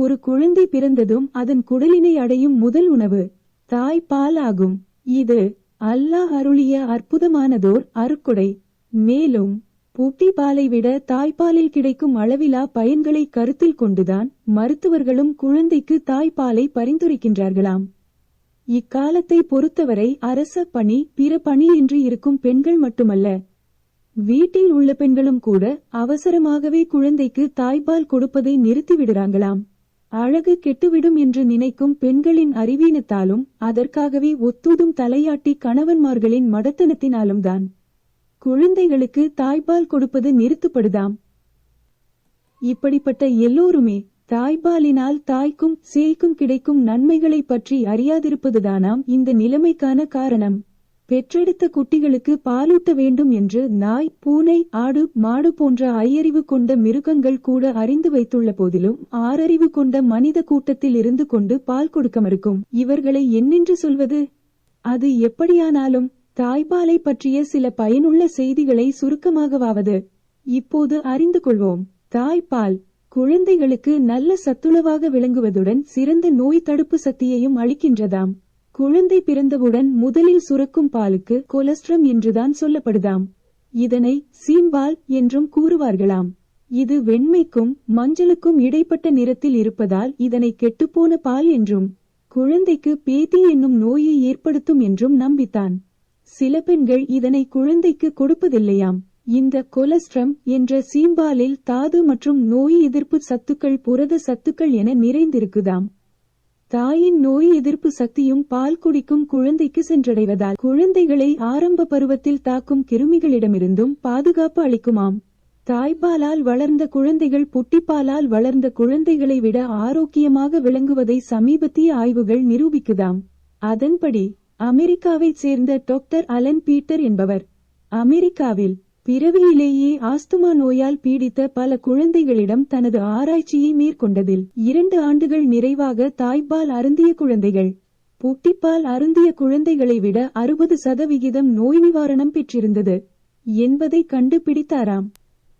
ஒரு குழந்தை பிறந்ததும் அதன் குடலினை அடையும் முதல் உணவு தாய் பால் ஆகும் இது அல்லாஹ் அருளிய அற்புதமானதோர் அருக்குடை மேலும் புட்டி பாலை விட தாய்ப்பாலில் கிடைக்கும் அளவிலா பயன்களை கருத்தில் கொண்டுதான் மருத்துவர்களும் குழந்தைக்கு தாய்ப்பாலை பரிந்துரைக்கின்றார்களாம். இக்காலத்தை பொறுத்தவரை அரச பணி பிற பணி என்று இருக்கும் பெண்கள் மட்டுமல்ல. வீட்டில் உள்ள பெண்களும் கூட அவசரமாகவே குழந்தைக்கு தாய்ப்பால் கொடுப்பதை நிறுத்திவிடுறாங்களாம். அழகு கெட்டுவிடும் என்று நினைக்கும் பெண்களின் அறிவீனத்தாலும் அதற்காகவே ஒத்தூதும் தலையாட்டி கணவன்மார்களின் மடத்தனத்தினாலும் தான் குழந்தைகளுக்கு தாய்ப்பால் கொடுப்பது நிறுத்தப்படுதாம். இப்படிப்பட்ட எல்லோருமே தாய்ப்பாலினால் தாய்க்கும் சேய்க்கும் கிடைக்கும் நன்மைகளை பற்றி அறியாதிருப்பதுதானாம் இந்த நிலைமைக்கான காரணம். பெற்றெடுத்த குட்டிகளுக்கு பாலூட்ட வேண்டும் என்று நாய் பூனை ஆடு மாடு போன்ற ஐயறிவு கொண்ட மிருகங்கள் கூட அறிந்து வைத்துள்ள போதிலும் ஆறறிவு கொண்ட மனித கூட்டத்தில் இருந்து கொண்டு பால் கொடுக்க மறுக்கும். இவர்களை என்னென்று சொல்வது? அது எப்படியானாலும் தாய்ப்பாலை பற்றிய சில பயனுள்ள செய்திகளை சுருக்கமாகவாவது. இப்போது அறிந்து கொள்வோம். தாய்ப்பால் குழந்தைகளுக்கு நல்ல சத்துணவாக விளங்குவதுடன் சிறந்த நோய் தடுப்பு சக்தியையும் அளிக்கின்றதாம். குழந்தை பிறந்தவுடன் முதலில் சுரக்கும் பாலுக்கு கொலஸ்ட்ரம் என்றுதான் சொல்லப்படுதாம். இதனை சீம்பால் என்றும் கூறுவார்களாம். இது வெண்மைக்கும் மஞ்சளுக்கும் இடைப்பட்ட நிறத்தில் இருப்பதால் இதனை கெட்டுப்போன பால் என்றும் குழந்தைக்கு பேதி என்னும் நோயை ஏற்படுத்தும் என்றும் நம்பித்தான். சில பெண்கள் இதனை குழந்தைக்கு கொடுப்பதில்லையாம். இந்த கொலஸ்ட்ரம் என்ற சீம்பாலில் தாது மற்றும் நோய் எதிர்ப்பு சத்துக்கள் புரத சத்துக்கள் என நிறைந்திருக்குதாம். தாயின் நோய் எதிர்ப்பு சக்தியும் பால் குடிக்கும் குழந்தைக்கு சென்றடைவதால் குழந்தைகளை ஆரம்ப பருவத்தில் தாக்கும் கிருமிகளிடமிருந்தும் பாதுகாப்பு அளிக்குமாம். தாய்ப்பாலால் வளர்ந்த குழந்தைகள் புட்டிப்பாலால் வளர்ந்த குழந்தைகளை விட ஆரோக்கியமாக விளங்குவதை சமீபத்திய ஆய்வுகள் நிரூபிக்குதாம். அதன்படி அமெரிக்காவைச் சேர்ந்த டாக்டர் அலன் பீட்டர் என்பவர் அமெரிக்காவில் பிறவியிலேயே ஆஸ்துமா நோயால் பீடித்த பல குழந்தைகளிடம் தனது ஆராய்ச்சியை மேற்கொண்டதில் இரண்டு ஆண்டுகள் நிறைவாக தாய்ப்பால் அருந்திய குழந்தைகள். புட்டிப்பால் அருந்திய குழந்தைகளை விட அறுபது சதவிகிதம் நோய் நிவாரணம் பெற்றிருந்தது என்பதை கண்டுபிடித்தாராம்.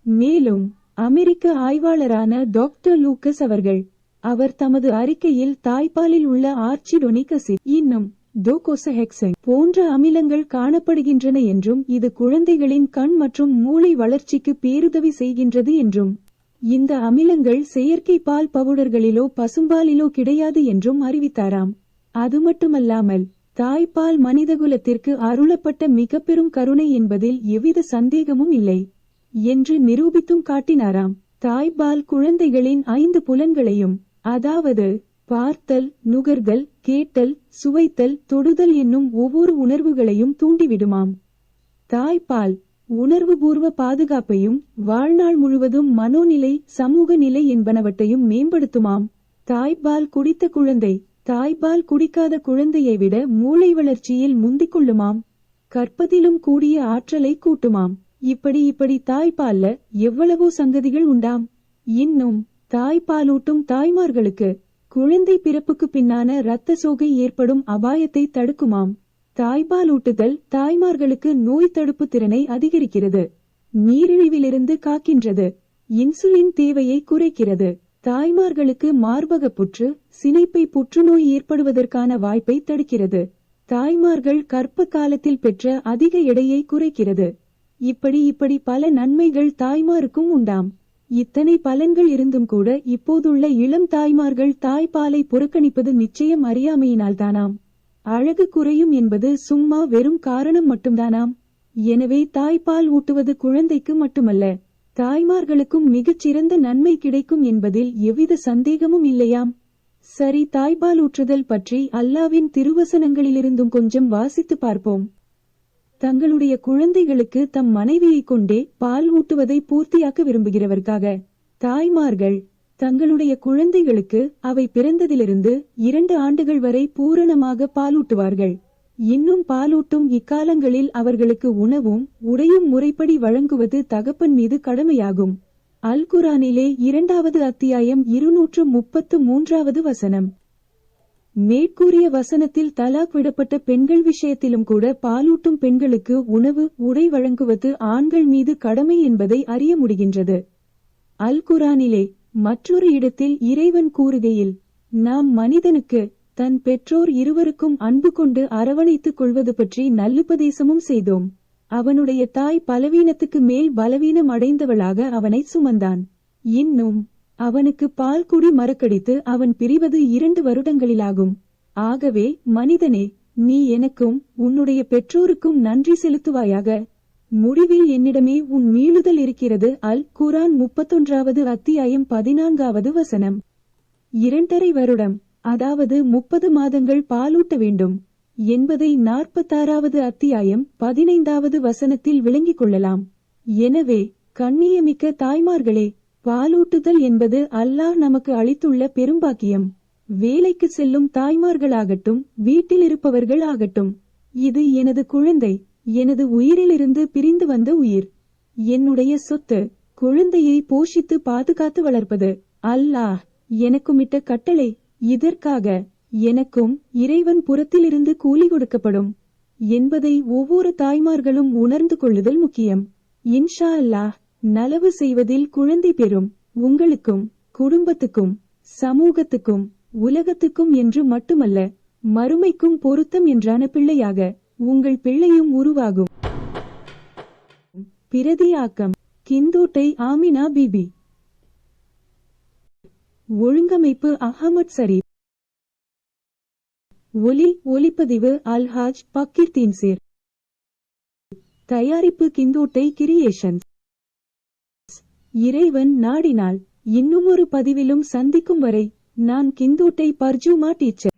மேலும் அமெரிக்க ஆய்வாளரான டாக்டர் லூக்கஸ் அவர்கள் அவர் தமது அறிக்கையில் தாய்ப்பாலில் உள்ள ஆர்ச்சிடோனிக் அசிட் இன்னும் டோகோசஹெக்சன் போன்ற அமிலங்கள் காணப்படுகின்றன என்றும் இது குழந்தைகளின் கண் மற்றும் மூளை வளர்ச்சிக்கு பேருதவி செய்கின்றது என்றும். இந்த அமிலங்கள் செயற்கை பால் பவுடர்களிலோ பசும்பாலிலோ கிடையாது என்றும் அறிவித்தாராம். அது மட்டுமல்லாமல் தாய்ப்பால் மனிதகுலத்திற்கு அருளப்பட்ட மிக பெரும் கருணை என்பதில் எவ்வித சந்தேகமும் இல்லை என்று நிரூபித்தும் காட்டினாராம். தாய்ப்பால் குழந்தைகளின் ஐந்து புலன்களையும் அதாவது பார்த்தல் நுகர்தல் கேட்டல் சுவைத்தல் தொடுதல் என்னும் ஒவ்வொரு உணர்வுகளையும் தூண்டிவிடுமாம். தாய்ப்பால் உணர்வுபூர்வ பாதுகாப்பையும் வாழ்நாள் முழுவதும் மனோநிலை சமூக நிலை என்பனவற்றையும் மேம்படுத்துமாம். தாய்ப்பால் குடித்த குழந்தை தாய்ப்பால் குடிக்காத குழந்தையை விட மூளை வளர்ச்சியில் முந்திக் கொள்ளுமாம் கற்பதிலும் கூடிய ஆற்றலை கூட்டுமாம். இப்படி இப்படி தாய்ப்பால்ல எவ்வளவோ சங்கதிகள் உண்டாம். இன்னும் தாய்ப்பாலூட்டும் தாய்மார்களுக்கு குழந்தை பிறப்புக்கு பின்னான இரத்த சோகை ஏற்படும் அபாயத்தை தடுக்குமாம். தாய்ப்பாலூட்டுதல் தாய்மார்களுக்கு நோய் தடுப்பு திறனை அதிகரிக்கிறது. நீரிழிவிலிருந்து காக்கின்றது. இன்சுலின் தேவையை குறைக்கிறது. தாய்மார்களுக்கு மார்பக புற்று சினைப்பை புற்றுநோய் ஏற்படுவதற்கான வாய்ப்பை தடுக்கிறது. தாய்மார்கள் கற்ப காலத்தில் பெற்ற அதிக எடையை குறைக்கிறது. இப்படி இப்படி பல நன்மைகள் தாய்மாருக்கும் உண்டாம். இத்தனை பலன்கள் இருந்தும் கூட இப்போதுள்ள இளம் தாய்மார்கள் தாய்ப்பாலை புறக்கணிப்பது நிச்சயம் அறியாமையினால்தானாம். அழகு குறையும் என்பது சும்மா வெறும் காரணம் மட்டும்தானாம். எனவே தாய்ப்பால் ஊட்டுவது குழந்தைக்கு மட்டுமல்ல தாய்மார்களுக்கும் மிகச் சிறந்த நன்மை கிடைக்கும் என்பதில் எவ்வித சந்தேகமும் இல்லையாம். சரி தாய்ப்பால் ஊற்றுதல் பற்றி அல்லாவின் திருவசனங்களிலிருந்தும் கொஞ்சம் வாசித்து பார்ப்போம். தங்களுடைய குழந்தைகளுக்கு தம் மனைவியைக் கொண்டே பால் ஊட்டுவதை பூர்த்தியாக்க விரும்புகிறவர்காக தாய்மார்கள் தங்களுடைய குழந்தைகளுக்கு அவை பிறந்ததிலிருந்து இரண்டு ஆண்டுகள் வரை பூரணமாக பாலூட்டுவார்கள் இன்னும் பாலூட்டும் இக்காலங்களில் அவர்களுக்கு உணவும் உடையும் முறைப்படி வழங்குவது தகப்பன் மீது கடமையாகும். அல் குரானிலே இரண்டாவது அத்தியாயம் இருநூற்று முப்பத்து மூன்றாவது வசனம். மேற்கூறிய வசனத்தில் தலாக் விடப்பட்ட பெண்கள் விஷயத்திலும் கூட பாலூட்டும் பெண்களுக்கு உணவு உடை வழங்குவது ஆண்கள் மீது கடமை என்பதை அறிய முடிகின்றது. அல் குரானிலே மற்றொரு இடத்தில் இறைவன் கூறுகையில் நாம் மனிதனுக்கு தன் பெற்றோர் இருவருக்கும் அன்பு கொண்டு அரவணைத்துக் கொள்வது பற்றி நல்லுபதேசமும் செய்தோம். அவனுடைய தாய் பலவீனத்துக்கு மேல் பலவீனம் அடைந்தவளாக அவனை சுமந்தான். இன்னும் அவனுக்கு பால் குடி மறக்கடித்து அவன் பிரிவது இரண்டு வருடங்களிலாகும். ஆகவே மனிதனே நீ எனக்கும் உன்னுடைய பெற்றோருக்கும் நன்றி செலுத்துவாயாக. முடிவில் என்னிடமே உன் மீளுதல் இருக்கிறது. அல் குரான் முப்பத்தொன்றாவது அத்தியாயம் பதினான்காவது வசனம். இரண்டரை வருடம் அதாவது முப்பது மாதங்கள் பாலூட்ட வேண்டும். என்பதை நாற்பத்தாறாவது அத்தியாயம் பதினைந்தாவது வசனத்தில் விளங்கிக் கொள்ளலாம். எனவே கண்ணியமிக்க தாய்மார்களே பாலூட்டுதல் என்பது அல்லாஹ் நமக்கு அளித்துள்ள பெரும்பாக்கியம். வேலைக்கு செல்லும் தாய்மார்களாகட்டும் வீட்டில் இருப்பவர்கள் ஆகட்டும் இது எனது குழந்தை எனது உயிரிலிருந்து பிரிந்து வந்த உயிர். என்னுடைய சொத்து குழந்தையை போஷித்து பாதுகாத்து வளர்ப்பது. அல்லாஹ் எனக்குமிட்ட கட்டளை இதற்காக எனக்கும் இறைவன் புறத்திலிருந்து கூலி கொடுக்கப்படும். என்பதை ஒவ்வொரு தாய்மார்களும் உணர்ந்து கொள்ளுதல் முக்கியம். இன்ஷா அல்லாஹ் நலவு செய்வதில் குழந்தை பெறும். உங்களுக்கும் குடும்பத்துக்கும் சமூகத்துக்கும் உலகத்துக்கும் என்று மட்டுமல்ல மறுமைக்கும் பொருத்தம் என்றான பிள்ளையாக உங்கள் பிள்ளையும் உருவாகும். பிரதியாக்கம் கிந்தோட்டை ஆமினா பிபி. ஒழுங்கமைப்பு அகமத் சரீப். ஒலி ஒலிப்பதிவு அல்ஹாஜ் பக்கீர் தீன்சேர். தயாரிப்பு கிந்தோட்டை கிரியேஷன்ஸ். இறைவன் நாடினால் இன்னுமொரு பதிவிலும் சந்திக்கும் வரை நான் கிந்தூட்டை பர்ஜூமா டீச்சர்.